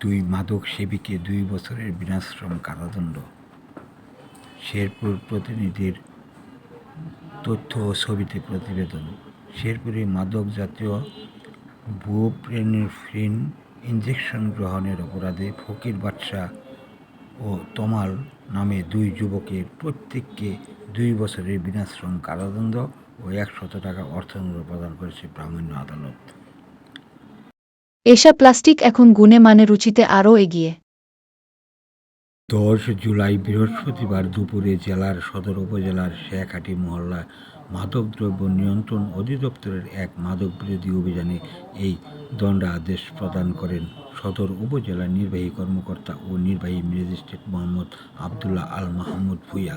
দুই মাদক সেবীকে দুই বছরের বিনাশ্রম কারাদণ্ড। শেরপুর প্রতিনিধির তথ্য ও ছবিতে প্রতিবেদন। শেরপুরে মাদক জাতীয় বুপ্রেনিফ্রিন ইঞ্জেকশন গ্রহণের অপরাধে ফকির বাদশাহ ও তমাল নামে দুই যুবকের প্রত্যেককে দুই বছরের বিনাশ্রম কারাদণ্ড ও একশত টাকা অর্থদণ্ড প্রদান করেছে ব্রাহ্মণ্য আদালত। এসা প্লাস্টিক এখন গুণে মানে রুচিতে আরও এগিয়ে। দশ জুলাই বৃহস্পতিবার দুপুরে জেলার সদর উপজেলার শেখাটি মহল্লা মাদকদ্রব্য নিয়ন্ত্রণ অধিদপ্তরের এক মাদক বিরোধী অভিযানে এই দণ্ডাদেশ প্রদান করেন সদর উপজেলা নির্বাহী কর্মকর্তা ও নির্বাহী ম্যাজিস্ট্রেট মোহাম্মদ আবদুল্লাহ আল মাহমুদ ভুইয়া।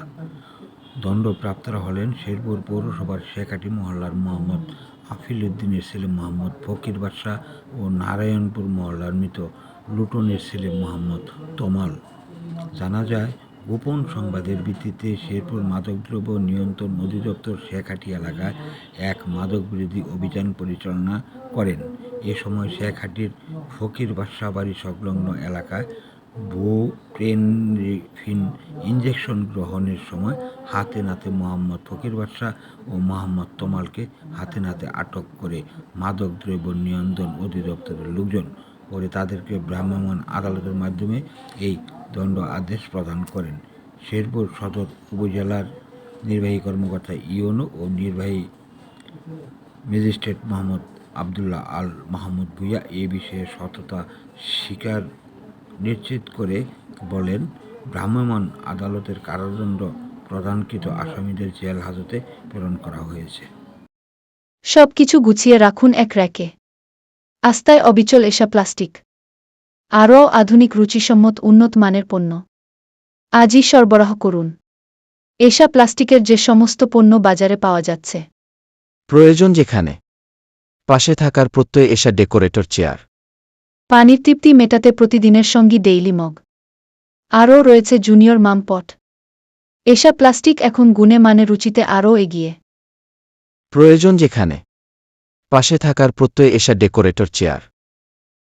দণ্ডপ্রাপ্তরা হলেন শেরপুর পৌরসভার শেখাটি মহল্লার মোহাম্মদ আফিল উদ্দিনের ছেলে মোহাম্মদ ফকির বাদশাহ ও নারায়ণপুর মহল্লার মৃত লুটনের ছেলে মোহাম্মদ তমাল। জানা যায়, গোপন সংবাদের ভিত্তিতে শেরপুর মাদকদ্রব্য নিয়ন্ত্রণ অধিদপ্তর শেখহাটি এলাকায় এক মাদক বিরোধী অভিযান পরিচালনা করেন। এ সময় শেখহাটির ফকির বাদশাহ বাড়ি সংলগ্ন এলাকায় বুপ্রেনফিন ইঞ্জেকশন গ্রহণের সময় হাতে নাতে মোহাম্মদ ফকির বাদশাহ ও মোহাম্মদ তমালকে হাতে নাতে আটক করে মাদকদ্রব্য নিয়ন্ত্রণ অধিদপ্তরের লোকজন পরে তাদেরকে ভ্রাম্যমাণ আদালতের মাধ্যমে এই দণ্ড আদেশ প্রদান করেন। শেরপুর সদর উপজেলার নির্বাহী কর্মকর্তা ইওনো ও নির্বাহী ম্যাজিস্ট্রেট মোহাম্মদ আবদুল্লাহ আল মাহমুদ ভুইয়া এ বিষয়ে সততা স্বীকার নিশ্চিত করে বলেন ভ্রাম্যমাণ আদালতের কারাদণ্ড প্রদানকৃত আসামিদের জেল হাজতে প্রেরণ করা হয়েছে। সবকিছু গুছিয়ে রাখুন এক র্যাকে। আস্তায় অবিচল এসা প্লাস্টিক। আরও আধুনিক রুচিসম্মত উন্নত মানের পণ্য। আজই সরবরাহ করুন। এসা প্লাস্টিকের যে সমস্ত পণ্য বাজারে পাওয়া যাচ্ছে। প্রয়োজন যেখানে। পাশে থাকার প্রত্যয় এসা ডেকোরেটর চেয়ার। পানির তৃপ্তি মেটাতে প্রতিদিনের সঙ্গী ডেইলি মগ। আরও রয়েছে জুনিয়র মামপট। এসা প্লাস্টিক এখন গুণে মানে রুচিতে আরও এগিয়ে। প্রয়োজন যেখানে। পাশে থাকার প্রত্যয় এসা ডেকোরেটর চেয়ার।